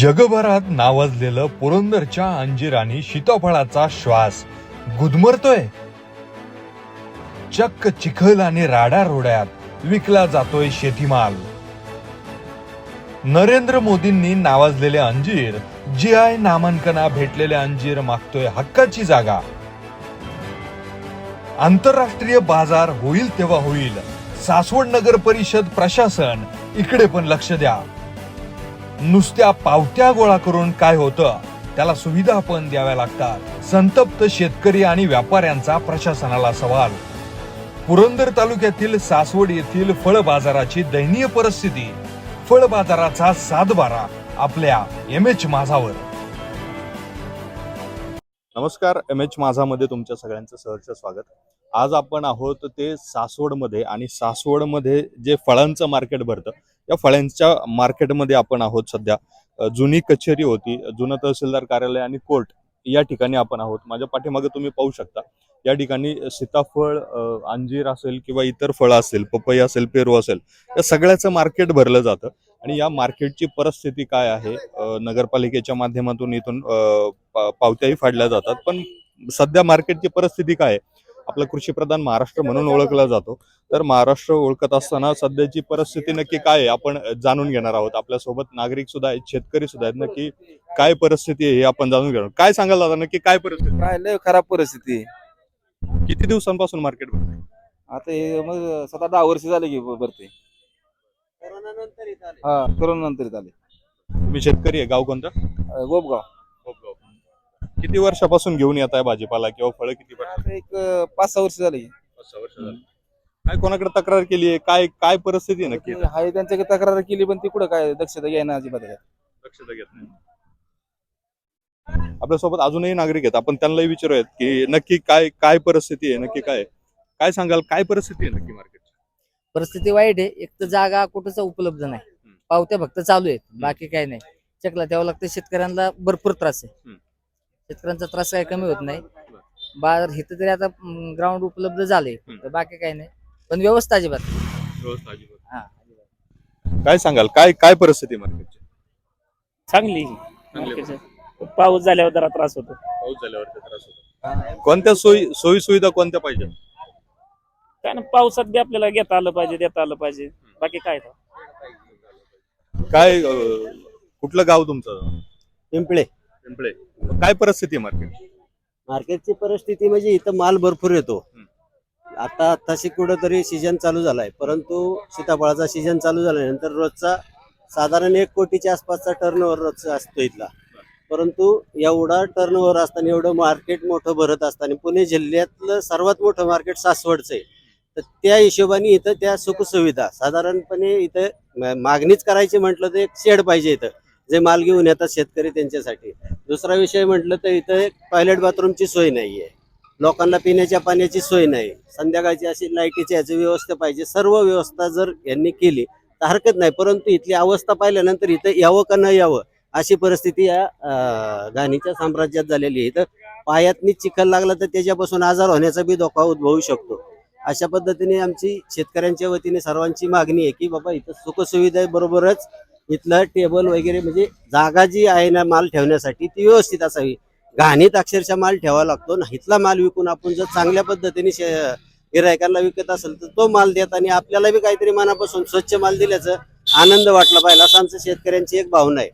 जगभरात नावाजलेलं पुरंदरच्या अंजिराने सीताफळाचा श्वास गुदमरतोय. चक्क चिखल आणि राडा रोड्यात विकला जातोय शेतीमाल. नरेंद्र मोदींनी नावाजलेले अंजीर जी आय नामांकना भेटलेले अंजीर मागतोय हक्काची जागा. आंतरराष्ट्रीय बाजार होईल तेव्हा होईल. सासवड नगर परिषद प्रशासन इकडे पण लक्ष द्या. नुसत्या पावत्या गोळा करून काय होतं त्याला सुविधा पण द्याव्या लागतात. संतप्त शेतकरी आणि व्यापाऱ्यांचा प्रशासनाला सवाल. पुरंदर तालुक्यातील सासवड येथील फळ बाजाराची दयनीय परिस्थिती. फळ बाजाराचा सातबारा आपल्या एम एच माझावर. नमस्कार एम एच माझामध्ये तुमच्या सगळ्यांचं सहर्ष स्वागत. आज आपण आहोत ते सासवडमध्ये आणि सासवडमध्ये जे फळांचं मार्केट भरतं या फळ्यांच्या मार्केटमध्ये आपण आहोत सध्या. जुनी कचेरी होती जुनं तहसीलदार कार्यालय आणि कोर्ट या ठिकाणी आपण आहोत. माझ्या पाठीमागे तुम्ही पाहू शकता. या ठिकाणी सीताफळ अंजीर असेल किंवा इतर फळं असेल पपई असेल पेरू असेल या सगळ्याचं मार्केट भरलं जातं. आणि या मार्केटची परिस्थिती काय आहे? नगरपालिकेच्या माध्यमातून इथून पावत्याही फाडल्या जातात. पण सध्या मार्केटची परिस्थिती काय आहे? आपला कृषीप्रधान महाराष्ट्र म्हणून ओळखला जातो. तर महाराष्ट्र ओळखत असताना सध्याची परिस्थिती नक्की काय आहे आपण जाणून घेणार आहोत. आपल्यासोबत नागरिक सुद्धा आहेत शेतकरी सुद्धा आहेत. नक्की काय परिस्थिती आहे हे आपण जाणून घेणार काय सांगाल दादा नक्की काय परिस्थिती काय लय खराब परिस्थिती आहे. किती दिवसांपासून मार्केट आता हे मग सात आठ दहा वर्ष झाले की भरते हा करोना नंतर आले. तुम्ही शेतकरी आहे गाव कोणतं? अं, गोपगाव. किती वर्षापासून घेऊन येत आहे भाजीपाला किंवा फळं किती वर्ष आता एक अं, पाच सहा वर्ष झाले. पाच सहा वर्ष झाली. काय कोणाकडे तक्रार केली आहे? काय काय परिस्थिती आहे नक्की? ते हाय त्यांच्याकडे तक्रार केली पण ती कुठं काय दक्षता घ्यायना अजिबात आहे. दक्षता घेत नाही. आपल्यासोबत अजूनही नागरिक आहेत. आपण त्यांनाही विचारूयात की नक्की काय काय परिस्थिती आहे? नक्की काय? काय सांगाल? काय परिस्थिती आहे नक्की मार्केट परिस्थिती वाईट आहे. एक तर जागा कुठंच उपलब्ध नाही. हम्म. पावत्या फक्त चालू आहेत. बाकी काही नाही. चकला द्यावं लागतं. शेतकऱ्यांना भरपूर त्रास आहे. हम्म. शेतकऱ्यांचा त्रास काही कमी होत नाही. बाजार इथं तरी आता ग्राउंड उपलब्ध झाले. तर बाकी काही नाही. पण व्यवस्था अजिबात. हा. काय सांगाल? काय काय परिस्थिती मार्केटची चांगली. मार्केटची. पाऊस झाल्यावर जरा त्रास होतो. पाऊस झाल्यावर त्रास होतो. कोणत्या सोयी सोयी सुविधा कोणत्या पाहिजे? काय ना पावसात बी आपल्याला घेता आलं पाहिजे देता आलं पाहिजे. बाकी काय. काय अं, कुठलं गाव तुमचं? पिंपळे. पिंपळे. काय परिस्थिती मार्केट मार्केटची परिस्थिती म्हणजे इथं माल भरपूर येतो. आता आत्ताशी कुठंतरी सीजन चालू झालाय. परंतु सीताफळाचा सीजन चालू झाल्यानंतर रोजचा साधारण एक कोटीच्या आसपासचा टर्नओव्हर रोजचा असतो इथला. परंतु एवढा टर्नओव्हर असताना एवढं मार्केट मोठं भरत असताना पुणे जिल्ह्यातलं सर्वात मोठं मार्केट सासवडचं आहे. तर त्या हिशोबाने इथं त्या सुखसुविधा साधारणपणे इथं मागणीच करायची म्हटलं तर एक शेड पाहिजे इथं. जे माल घेऊन येतात शेतकरी त्यांच्यासाठी. दुसरा विषय म्हटलं तर इथं एक टॉयलेट बाथरूमची सोय नाही आहे लोकांना पिण्याच्या पाण्याची सोय नाही. संध्याकाळची अशी लाईटीची याची व्यवस्था पाहिजे. सर्व व्यवस्था जर यांनी केली तर हरकत नाही. परंतु इथली अवस्था पाहिल्यानंतर इथं यावं का न यावं अशी परिस्थिती या घाणीच्या साम्राज्यात झालेली आहे. इथं पायातनी चिखल लागला तर त्याच्यापासून आजार होण्याचा बी धोका उद्भवू शकतो. अशा पद्धतीने आमची शेतकऱ्यांच्या वतीने सर्वांची मागणी आहे की बाबा इथं सुखसुविधा बरोबरच इथलं टेबल वगैरे म्हणजे जागा जी आहे ना माल ठेवण्यासाठी ती व्यवस्थित असावी. घाणीत अक्षरशः माल ठेवावा लागतो ना इथला माल विकून आपण जर चांगल्या पद्धतीने गिरायकांना विकत असेल तर तो माल देत आणि आपल्याला बी काहीतरी मनापासून स्वच्छ माल दिल्याचं आनंद वाटला पाहिजे असं आमचं शेतकऱ्यांची एक भावना आहे.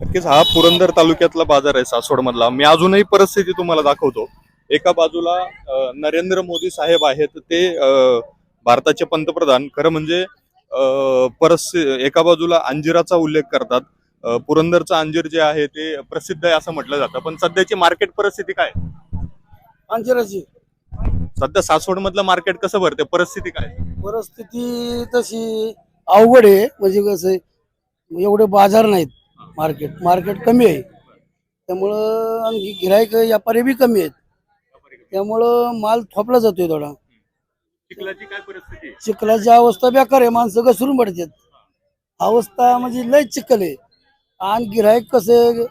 नक्कीच हा पुरंदर तालुक्यातला बाजार आहे सासवड मधला मी अजूनही परिस्थिती तुम्हाला दाखवतो. एका बाजूला नरेंद्र मोदी साहेब आहेत ते भारताचे पंतप्रधान. खरं म्हणजे अ, परिस्थिती एका बाजूला अंजिराचा उल्लेख करतात. पुरंदरचं अंजीर जे आहे ते प्रसिद्ध आहे असं म्हटलं जातं. पण सध्याची मार्केट परिस्थिती काय? अंजिराची. सध्या सासवड मधलं मार्केट कसं भरते परिस्थिती काय? परिस्थिती तशी अवघड आहे. म्हणजे कसं आहे, एवढे बाजार नाहीत मार्केट मार्केट कमी आहे. त्यामुळं आणखी गिरायक व्यापारी बी कमी आहेत. त्यामुळं माल थोपला जातोय थोडा. चिखलाची काय परिस्थिती? चिखलाची अवस्था बेकार आहे माणसं घसरून पडतात. अवस्था म्हणजे लय चिखल आहे. आणि गिरायक कसं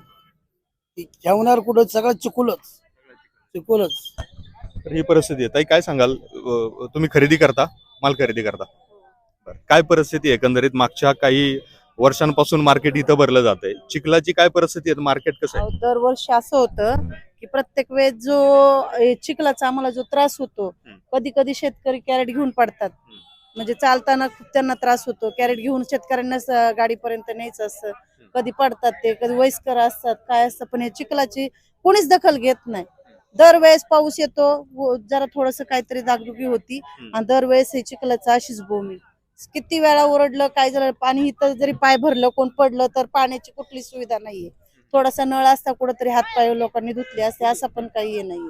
ठेवणार कुठं सगळं चिकुलच चिकुलच तर ही परिस्थिती आहे. ताई काय सांगाल? अ, तुम्ही खरेदी करता माल खरेदी करता. बरं. काय परिस्थिती आहे? एकंदरीत मागच्या काही वर्षांपासून मार्केट इथं भरलं जातंय. चिखलाची काय परिस्थिती आहे? मार्केट कसं आहे? दरवर्षी असं होतं की प्रत्येक वेळेस जो चिखलाचा आम्हाला जो त्रास होतो. कधी कधी शेतकरी कॅरेट घेऊन पडतात. म्हणजे चालताना खूप त्यांना त्रास होतो. कॅरेट घेऊन शेतकऱ्यांना गाडीपर्यंत न्यायचं असतं. कधी पडतात ते कधी वयस्कर असतात काय असतं पण हे चिखलाची कोणीच दखल घेत नाही. दरवेळेस पाऊस येतो जरा थोडस काहीतरी दागदुगी होती. आणि दरवेळेस हे चिखलाचं अशीच भूमी. किती वेळा ओरडलं काय झालं पाणी इथं जरी पाय भरलं कोण पडलं तर पाण्याची कुठली सुविधा नाहीये. थोडासा नळ असता कुठंतरी हातपाय लोकांनी धुतले असते असं पण काही हे नाहीये.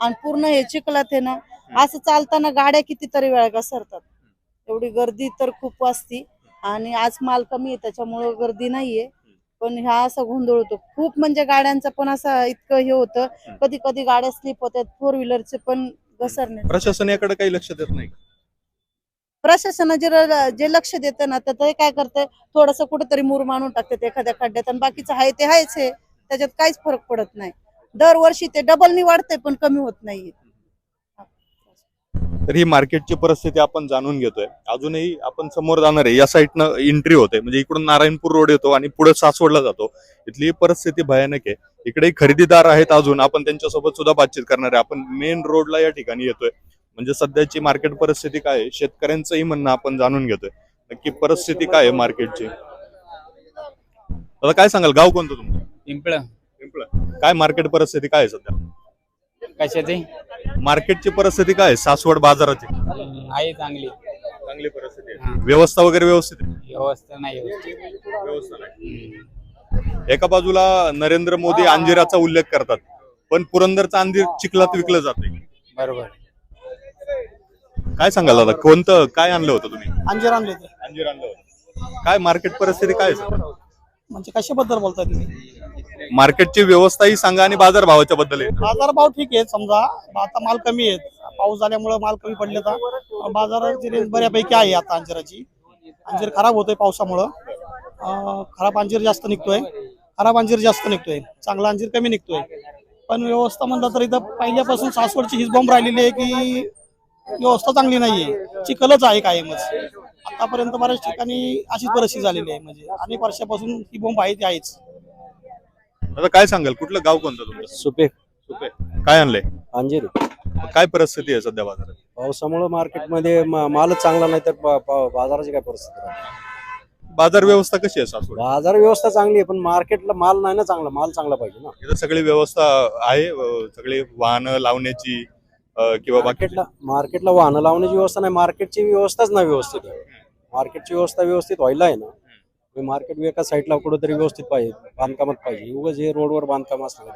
आणि पूर्ण हे चिखलात आहे ना असं चालताना गाड्या कितीतरी वेळा घसरतात. एवढी गर्दी तर खूप असती. आणि आज माल कमी आहे त्याच्यामुळं गर्दी नाहीये. पण ह्या असं गोंधळ होतो. खूप म्हणजे गाड्यांचं पण असं इतकं हे होतं. कधी कधी गाड्या स्लिप होतात फोर व्हीलरचे पण घसरणे प्रशासनाकडे काही लक्ष देत नाही प्रशासन जे जे लक्ष देतं ना तर ते काय करतंय? थोडस कुठेतरी मूर मानून टाकतात एखाद्या खड्ड्यात आणि बाकीचं आहे ते आहेच आहे त्याच्यात काहीच फरक पडत नाही. दरवर्षी ते डबलनी वाढते पण कमी होत नाही तर ही मार्केटची परिस्थिती आपण जाणून घेतोय. अजूनही आपण समोर जाणार आहे. या साईडनं एंट्री होते. म्हणजे इकडून नारायणपूर रोड येतो आणि पुढे सासवडला जातो. इथली परिस्थिती भयानक आहे. इकडे खरेदीदार आहेत अजून. आपण त्यांच्यासोबत सुद्धा बातचीत करणार आहे. आपण मेन रोडला या ठिकाणी येतोय. म्हणजे सध्याची मार्केट परिस्थिती काय आहे? शेतकऱ्यांचंही म्हणणं आपण जाणून घेतोय. नक्की परिस्थिती काय आहे मार्केटची आता काय सांगाल? गाव कोणतं तुमचं? पिंपळ. पिंपळं. काय मार्केट परिस्थिती काय आहे सध्या? कशाचे? मार्केटची परिस्थिती काय आहे? सासवड बाजाराची. आहे चांगली. चांगली परिस्थिती आहे. व्यवस्था वगैरे व्यवस्थित आहे? व्यवस्था नाही व्यवस्था नाही. एका बाजूला नरेंद्र मोदी अंजिराचा उल्लेख करतात. पण पुरंदरचं अंजीर चिखलात विकलं जाते बरोबर. काय सांगाल दादा? कोणतं? काय आणलं होतं तुम्ही? अंजीर आणले ते अंजीर आणलं होतं. काय मार्केट परिस्थिती काय आहे सध्या? म्हणजे कशाबद्दल बोलताय तुम्ही? मार्केटची व्यवस्थाही सांगा आणि बाजार भावाच्या बद्दल आहे. बाजार भाव ठीक आहे समजा. आता माल कमी आहेत पाऊस झाल्यामुळे माल कमी पडले तर. बाजाराची रेंज बऱ्यापैकी आहे आता अंजिराची. अंजीर खराब होतोय पावसामुळं. अं, खराब अंजीर जास्त निघतोय. खराब अंजीर जास्त निघतोय. चांगला अंजीर कमी निघतोय. पण व्यवस्था म्हणलं तर इथं पहिल्यापासून सासवडची हीच बॉम्ब राहिलेली आहे की व्यवस्था चांगली नाहीये. चिखलच आहे कायमच. आतापर्यंत बऱ्याच ठिकाणी अशीच परिस्थिती झालेली आहे. म्हणजे अनेक वर्षापासून ही बॉम्ब आहे ती आहेच. आता काय सांगाल? कुठलं गाव कोणतं तुमचं? सुपे. सुपे. काय आणलंय? अंजीर. काय परिस्थिती आहे सध्या बाजारात? पावसामुळे मार्केटमध्ये मा- मालच चांगला नाही तर बा- बा- बाजाराची काय परिस्थिती राहते? बाजार व्यवस्था कशी आहे सासवड? बाजार व्यवस्था चांगली आहे पण मार्केटला माल नाही ना चांगला. माल चांगला पाहिजे ना. इथं सगळी व्यवस्था आहे. अं, सगळी वाहनं लावण्याची किंवा बाकी मार्केटला मार्केटला वाहनं लावण्याची व्यवस्था नाही मार्केटची व्यवस्थाच नाही व्यवस्थित आहे. मार्केटची व्यवस्था व्यवस्थित व्हायला आहे ना मार्केट एका साईडला कुठेतरी व्यवस्थित पाहिजे बांधकामात पाहिजे उगाच हे रोडवर बांधकाम असलं.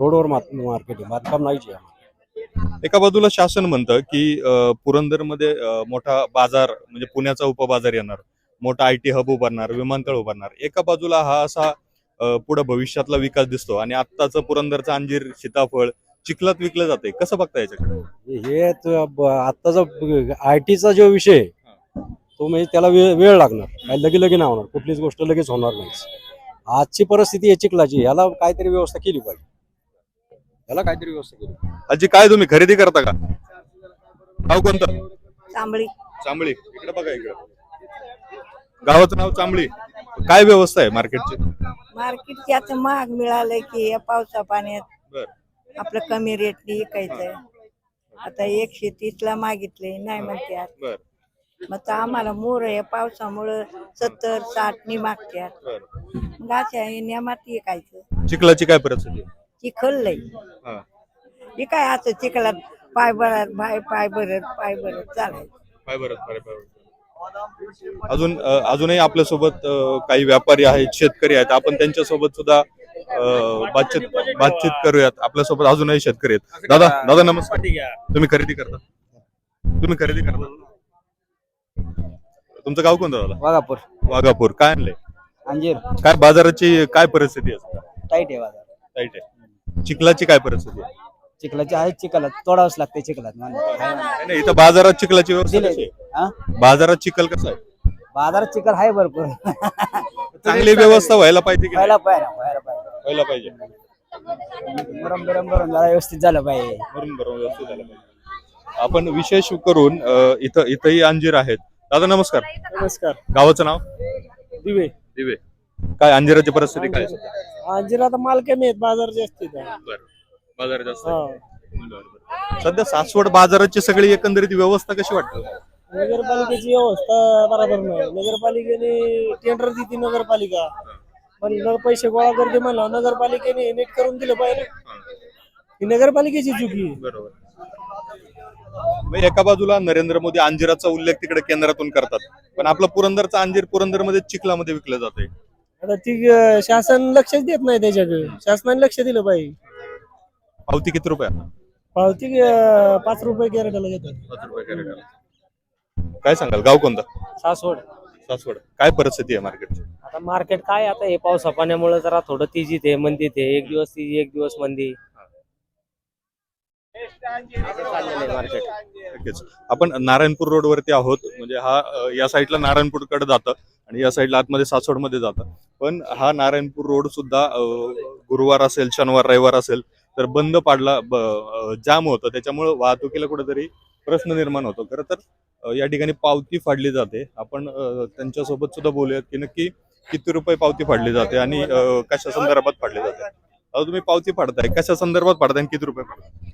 रोडवर मार्केट आहे बांधकाम नाहीच आहे एका बाजूला शासन म्हणतं की पुरंदरमध्ये मोठा बाजार म्हणजे पुण्याचा उपबाजार येणार मोठा आय टी हब उभारणार विमानतळ उभारणार एका बाजूला हा असा पुढं भविष्यातला विकास दिसतो आणि आत्ताचं पुरंदरचं अंजीर सीताफळ चिखलात विकलं जाते कसं बघता याच्याकडे? हे आत्ताचा आय टीचा जो विषय तो म्हणजे त्याला वेळ वेळ लागणार. काही लगे लगे नाही होणार. कुठलीच गोष्ट लगेच होणार नाही. आजची परिस्थिती आहे चिखलाची. याला काहीतरी व्यवस्था केली पाहिजे. याला काहीतरी व्यवस्था केली. आजी काय तुम्ही खरेदी करता का? गाव कोणतं? चांबळी. चांबळी. इकडे बघा इकडे. गावाचं नाव चांबळी. काय व्यवस्था आहे मार्केटची? मार्केटची आता महाग मिळालंय की या पावसा पाण्यात. बर. आपलं कमी रेटनी विकायचंय. आता एकशे तीस ला मागितले नाही म्हणतात बर. मग आता आम्हाला मोर या पावसामुळं सत्तर साठ नि मागतात बर. मग अशा नियमात विकायचं चिखलाची काय परिस्थिती? आहे? चिखल लय. हा. हे काय असं चिखलात पाय भरत पाय पाय भरत पाय भरत चालायचं. पाय बरं, पाय बरं. अजून अ, अजूनही आपल्यासोबत अ, काही व्यापारी आहेत शेतकरी आहेत. आपण त्यांच्यासोबत सुद्धा बातचीत बातचीत करूयात. आपल्यासोबत अजूनही शेतकरी आहेत. दादा दादा नमस्कार. तुम्ही खरेदी करता? तुम्ही खरेदी करता? तुमचं गाव कोणतं दादा? वाघापूर. वाघापूर. काय आणलंय? अंजीर. काय बाजाराची काय परिस्थिती आहे? सध्या? टाईट आहे बाजार. टाईट आहे. चिखलाची काय परिस्थिती आहे? चिखलाची आहे चिखलात तोडावंच लागते चिखलात. नाही, नाही, इथं बाजारात चिखलाची व्यवस्था कशी आहे? बाजारात चिखल कसं आहे? बाजारात चिखल आहे भरपूर. चांगली व्यवस्था व्हायला पाहिजे की नाही? व्हायला पाहिजे व्हायला पाहिजे. व्हायला पाहिजे. गरम गरम गरम जरा व्यवस्थित झालं पाहिजे. बरोबर बरोबर व्यवस्थित झालं पाहिजे. आपण विशेष करून अ, इथं इथंही अंजीर आहेत. दादा नमस्कार. नमस्कार. गावाचं नाव? दिवे. दिवे. काय अंजिराची परिस्थिती काय? आहे सध्या? अंजीर आता माल कमी आहेत बाजार जास्त बरं. बाजार जास्त आहे. बरं, बरं. सध्या सासवड बाजाराची सगळी एकंदरीत व्यवस्था कशी वाटते? नगरपालिकेची व्यवस्था बरोबर नाही. नगरपालिकेने टेंडर देते नगरपालिका. पण पैसे गोळा करते म्हणलं नगरपालिकेने नीट करून दिलं पाहिजे. ही नगरपालिकेची चुकी आहे बरोबर. मग एका बाजूला नरेंद्र मोदी अंजिराचा उल्लेख तिकडे केंद्रातून करतात पण आपलं पुरंदरचं अंजीर पुरंदरमध्ये चिखलामध्ये विकलं जाते आता ती अं, शासन लक्षच देत नाही त्याच्याकडे. शासनाने लक्ष दिलं पाहिजे. पावती किती रुपये? पावती अं, पाच रुपये कॅरेटाला घेतात. पाच रुपये कॅरेट काय सांगाल? गाव कोणतं? सासवड. सासवड. काय परिस्थिती आहे मार्केटची? आता मार्केट काय आता हे पावसा पाण्यामुळे जरा थोडं तिजीत आहे मंदीत आहे. एक दिवस तिजी एक दिवस मंदी. मार्केट नक्कीच. आपण नारायणपूर रोडवरती आहोत. म्हणजे हा अ, या साईडला नारायणपूरकडे जातं आणि या साईडला आतमध्ये सासवडमध्ये जातं. पण हा नारायणपूर रोड सुद्धा अ, गुरुवार असेल शनिवार रविवार असेल तर बंद पाडला ब- अ, जाम होतं. त्याच्यामुळे वाहतुकीला कुठेतरी प्रश्न निर्माण होतो. खरं तर अ, या ठिकाणी पावती फाडली जाते. आपण अ, त्यांच्यासोबत सुद्धा बोलूयात की नक्की किती रुपये पावती फाडली जाते आणि कशा संदर्भात फाडली जाते? अहो तुम्ही पावती फाडताय. कशा संदर्भात फाडताय आणि किती रुपये फाडताय?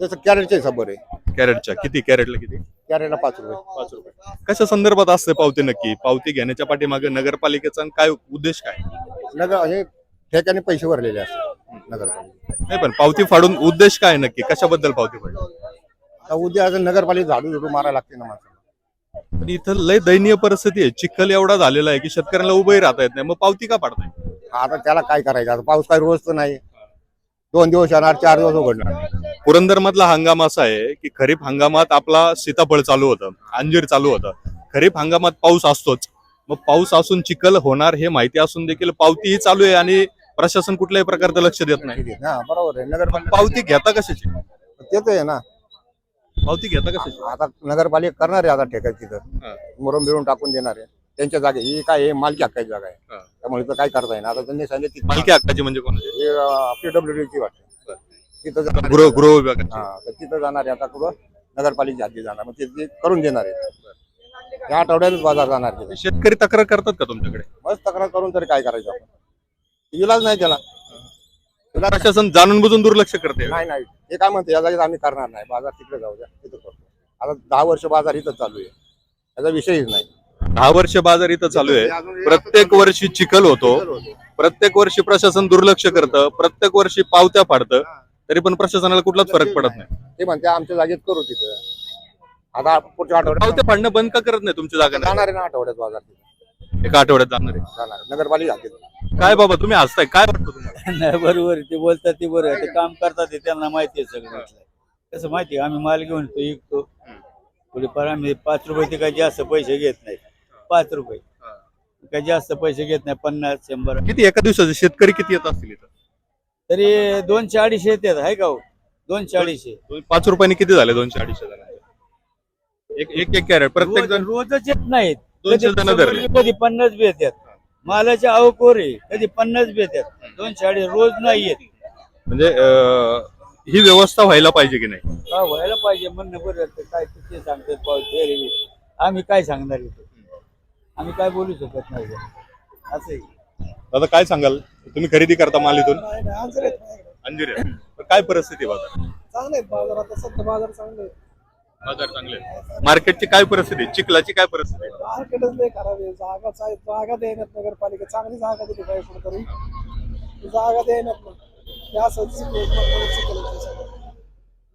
जसं कॅरेटचे हिसाब आहे कॅरेटच्या. किती? कॅरेटला किती? कॅरेटला पाच रुपये. पाच रुपये. कशा संदर्भात असते पावती नक्की? पावती घेण्याच्या पाठीमागे नगरपालिकेचा आणि काय उद्देश काय? नगर हे ठेक्याने पैसे भरलेले असतात नगरपालिका नाही पण पावती फाडून उद्देश काय नक्की? कशाबद्दल पावती फाडली? आता उद्या आता नगरपालिका झाडू झुडू मारायला लागते ना माणसाला पण इथं लय दयनीय परिस्थिती आहे. चिखल एवढा झालेला आहे की शेतकऱ्यांना उभंही राहता येत नाही. मग पावती का पाडताय? आता त्याला काय करायचं? आता पाऊस काय रोज तर नाही. दोन दिवस येणार चार दिवस उघडणार पुरंदर मधला हंगाम असा आहे की खरीप हंगामात आपला सीताफळ चालू होतं अंजीर चालू होतं. खरीप हंगामात पाऊस असतोच. मग पाऊस असून चिखल होणार हे माहिती असून देखील पावतीही चालू आहे आणि प्रशासन कुठल्याही प्रकारचं लक्ष देत नाही. हा बरोबर आहे. नगरपालिका पावती घेता कशाची? तेच आहे ना. पावती घेता कशाची? आता नगरपालिका करणार आहे आता ठेका हा. तिथं मुरम बिरून टाकून देणार आहे. त्यांच्या जागे ही काय आहे? मालकी हक्काची जागा आहे. हा. त्यामुळे काय करता येईल आता त्यांनी सांगितलं मालकी हक्काची म्हणजे कोणाची? पीडब्ल्यू ची वाटते तिथं जाणार आहे. गृह गृह विभागाची. हा तर तिथं जाणार आहे. आता कुठं? नगरपालिकेच्या हद्दी जाणार. मग ते ते करून देणार आहे. या आठवड्यातच बाजार जाणार तिथे शेतकरी तक्रार करतात का तुमच्याकडे? मस्त तक्रार करून तरी काय करायचं आपण? इलाज नाही त्याला. प्रशासन जाणून बुजून दुर्लक्ष करते नाही नाही. हे काय म्हणते या जागेत आम्ही करणार नाही. बाजार तिकडे जाऊ द्या तिथं करतो. आता दहा वर्ष बाजार इथं चालू आहे. त्याचा विषयच नाही. दहा वर्ष बाजार इथं चालू आहे. प्रत्येक वर्षी चिखल होतो. प्रत्येक वर्षी प्रशासन दुर्लक्ष करतं. प्रत्येक वर्षी पावत्या फाडतं. तरी पण प्रशासनाला कुठलाच फरक पडत नाही. ते म्हणते आमच्या जागेत करू तिथं. आता पुढच्या आठवड्यात पावत्या फाडणं बंद का करत नाही तुमच्या जागा जाणार आहे ना आठवड्यात बाजार तिथं. एका आठवड्यात जाणार आहे. जाणार. नगरपालिका काय बाबा तुम्ही हसताय? काय वाटतं तुम्हाला? नाही बरोबर आहे. ते बोलतात ते बरोबर आहे. ते काम करतात ते त्यांना माहिती आहे सगळं कसं माहिती आहे आम्ही माल घेऊन येतो विकतो. थोडेफार आम्ही पाच रुपये ते काही जास्त पैसे घेत नाही. पाच रुपये. काही जास्त पैसे घेत नाही पन्नास शंभर. किती एका दिवसाचे शेतकरी किती येत असतील इथं? तरी दोनशे अडीचशे येतात आहे का हो? दोनशे अडीचशे. तुम्ही पाच रुपयाने किती झाले दोनशे अडीचशे जणांचे एक एक एक कॅरेट. प्रत्येक रोज- जण रोजच येत नाहीत. दोनशे कधी जण शंभर धरले. बी, कधी पन्नास बी येतात. मालाचे अवकोर आहे कधी पन्नास बी येतात. दोनशे अडीच रोज नाही येत. म्हणजे अं, ही व्यवस्था व्हायला पाहिजे की नाही? का व्हायला पाहिजे म्हणणं बरं. काय ते सांगतात पाऊस आम्ही काय सांगणार इथे? आम्ही काय बोलू शकत नाही असं आहे. दादा काय सांगाल? तुम्ही खरेदी करता माल इथून? आन्सर येत नाही. अंजीर काय परिस्थिती आहे बाजार? चांगले आहेत बाजार आता सध्या बाजार चांगले आहेत बाजार चांगले. मार्केटची काय परिस्थिती आहे? चिखलाची काय परिस्थिती आहे? मार्केटच लय खराब आहे जागा चा- जागा देण्यात नगरपालिका चांगली जागा दिली पाहिजे कुठेतरी जागा देण्यात ना हे असं चिखल- चिखल- चिखल- चिखल.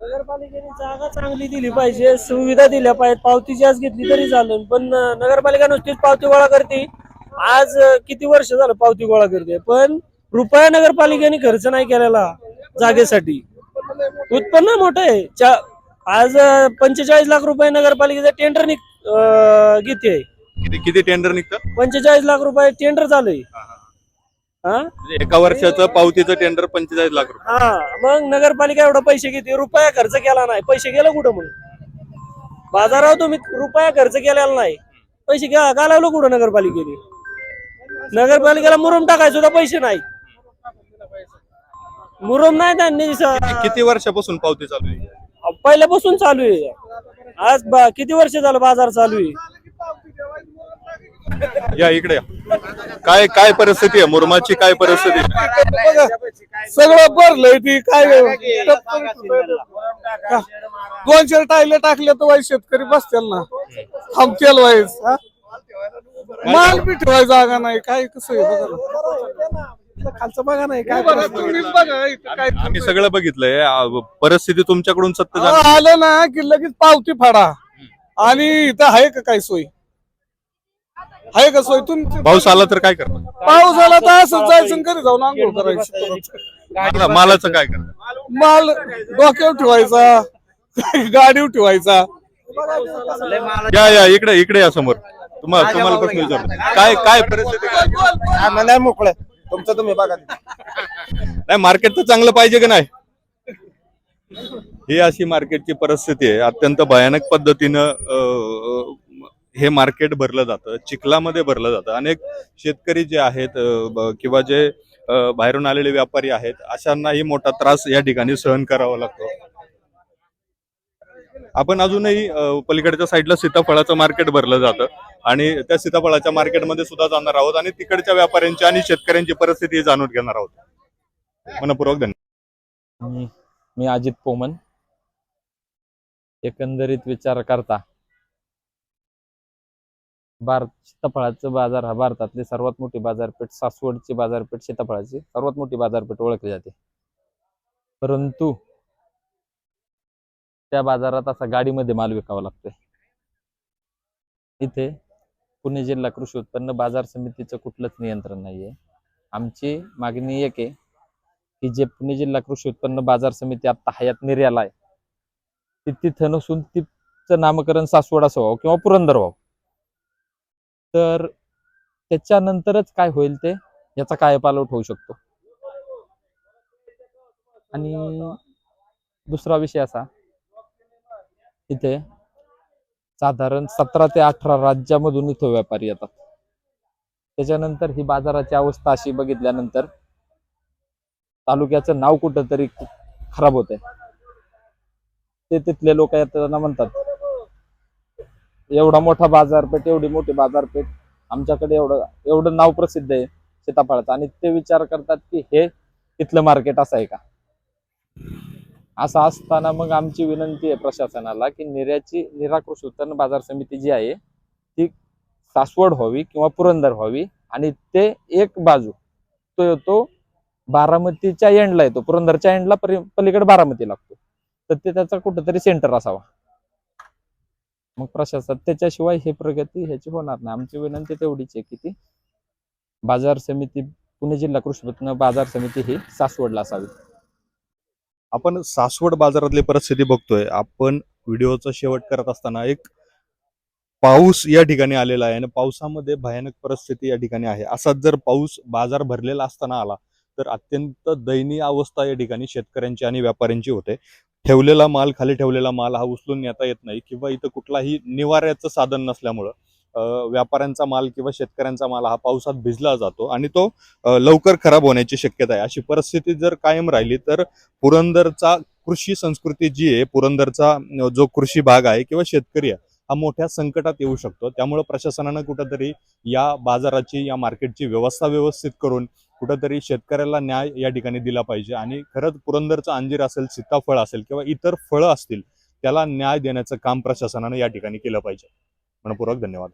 नगरपालिकेने जागा चांगली दिली पाहिजे सुविधा दिल्या पाहिजेत पावती जास्त घेतली तरी चालेल पण अं, नगरपालिका नुसतीच पावती गोळा करते आज अं, किती वर्ष झालं पावती गोळा करते पण रुपया नगरपालिकेने खर्च नाही केलेला जागेसाठी उत्पन्न मोठं आहे चा- आज पंचेचाळीस लाख रुपये नगरपालिकेचं टेंडर निघ घेते किती किती टेंडर निघतं? पंचेचाळीस लाख रुपये टेंडर चालू आहे हा. म्हणजे एका वर्षाचं पावतीचं टेंडर पंचेचाळीस लाख रुपये. हा मग नगरपालिका एवढा पैसे घेते रुपया खर्च केला नाही. पैसे गेला कुठं मग? बाजारावर तुम्ही रुपया खर्च केलेला नाही. पैसे घ्या घालावलं कुठं नगरपालिकेने? नगरपालिकेला मुरुम टाकाय सुद्धा पैसे नाही. मुरुम नाही त्यांनी स- किती वर्षापासून पावती चालू आहे? पहिल्यापासून चालू आहे आज बा- किती वर्ष झालं बाजार चालू आहे या इकडे या. काय काय परिस्थिती आहे मुरमाची काय परिस्थिती आहे? सगळं भरलंय ती काय दोनशे टायले टाकले तर वाईस शेतकरी बसतील ना थांबतील वाईस हा? माल बी ठेवायची जागा नाही काय कसं आहे बघा ना. खालचं बघा नाही काय तुम्हीच बघा इथं काय आम्ही सगळं बघितलंय. आ, परिस्थिती तुमच्याकडून सत्य अहो, आलं ना की लगेच पावती फाडा. आणि इथं आहे का काय सोय? आहे का सोय? तुमची पाऊस आला तर काय करणार? पाऊस आला तर असं जायचं आणि घरी जाऊन आंघोळ करायची. मालाचं काय करणार? माल डोक्यावर ठेवायचा गाडीवर ठेवायचा. या या इकडे इकडे या समोर. तुम्हाला तुम्हाला प्रश्न विचारतो. काय काय परिस्थिती? काय आम्हाला मोकळं. तुमचं तुम्ही बघा नाही मार्केट तर चांगलं पाहिजे की नाही? ही अशी मार्केटची परिस्थिती आहे. अत्यंत भयानक पद्धतीनं हे मार्केट भरलं जातं चिखलामध्ये भरलं जातं. अनेक शेतकरी जे आहेत किंवा जे बाहेरून आलेले व्यापारी आहेत अशांनाही मोठा त्रास या ठिकाणी सहन करावा लागतो. आपण अजूनही पलीकडच्या साईडला सीताफळाचं मार्केट भरलं जातं. आणि त्या सीताफळाच्या मार्केटमध्ये सुद्धा जाणार आहोत आणि तिकडच्या व्यापाऱ्यांची आणि शेतकऱ्यांची परिस्थिती जाणून घेणार आहोत. मनपूर्वक धन्यवाद. मी मी अजित पोमन एकंदरीत विचार करता भारत सीताफळाचं बाजार हा भारतातली सर्वात मोठी बाजारपेठ सासवडची बाजारपेठ सीताफळाची सर्वात मोठी बाजारपेठ ओळखली जाते. परंतु त्या बाजारात असा गाडीमध्ये माल विकावा लागतोय. इथे पुणे जिल्हा कृषी उत्पन्न बाजार समितीचं कुठलंच नियंत्रण नाहीये. आमची मागणी एक आहे की जे पुणे जिल्हा कृषी उत्पन्न बाजार समिती आता हयात निर्याला आहे ती तिथं नसून तिचं नामकरण सासवड असं व्हावं किंवा पुरंदर व्हावं. तर त्याच्यानंतरच काय होईल ते याचा कायपालट होऊ शकतो. आणि दुसरा विषय असा इथे साधारण सतरा ते अठरा राज्यामधून इथं व्यापारी येतात. त्याच्यानंतर ही बाजाराची अवस्था अशी बघितल्यानंतर तालुक्याचं नाव कुठंतरी खराब होत ते तिथले लोक येताना म्हणतात एवढा मोठा बाजारपेठ एवढी मोठी बाजारपेठ आमच्याकडे एवढं एवढं नाव प्रसिद्ध आहे सीताफळाचं. आणि ते विचार करतात की हे इथलं मार्केट असं आहे का? असं असताना मग आमची विनंती आहे प्रशासनाला की निर्याची निराकृष उत्पन्न बाजार समिती जी आहे ती सासवड व्हावी किंवा पुरंदर व्हावी आणि ते एक बाजू तो येतो बारामतीच्या एंडला येतो. पुरंदरच्या एंडला पलीकडे बारामती लागतो. तर ते त्याचा कुठंतरी सेंटर असावा. मग प्रशासन त्याच्याशिवाय हे प्रगती ह्याची होणार नाही. आमची विनंती तेवढीच आहे की ती बाजार समिती पुणे जिल्हा कृषी उत्पन्न बाजार समिती ही सासवडला असावी. आपण सासवड बाजारातली परिस्थिती बघतोय. आपण व्हिडिओचा शेवट करत असताना एक पाऊस या ठिकाणी आलेला आहे आणि पावसामध्ये भयानक परिस्थिती या ठिकाणी आहे. असाच जर पाऊस बाजार भरलेला असताना आला तर अत्यंत दयनीय अवस्था या ठिकाणी शेतकऱ्यांची आणि व्यापाऱ्यांची होते. ठेवलेला माल खाली ठेवलेला माल हा उचलून नेता येत नाही किंवा इथं कुठलाही निवाऱ्याचं साधन नसल्यामुळं व्यापाऱ्यांचा माल किंवा शेतकऱ्यांचा माल हा पावसात भिजला जातो आणि तो लवकर खराब होण्याची शक्यता आहे. अशी परिस्थिती जर कायम राहिली तर पुरंदरचा कृषी संस्कृती जी आहे पुरंदरचा जो कृषी भाग आहे किंवा शेतकरी आहे हा मोठ्या संकटात येऊ शकतो. त्यामुळे प्रशासनानं कुठंतरी या बाजाराची या मार्केटची व्यवस्था व्यवस्थित करून कुठंतरी शेतकऱ्याला न्याय या ठिकाणी दिला पाहिजे आणि खरंच पुरंदरचं अंजीर असेल सीताफळ असेल किंवा इतर फळं असतील त्याला न्याय देण्याचं काम प्रशासनानं या ठिकाणी केलं पाहिजे. मनपूर्वक धन्यवाद.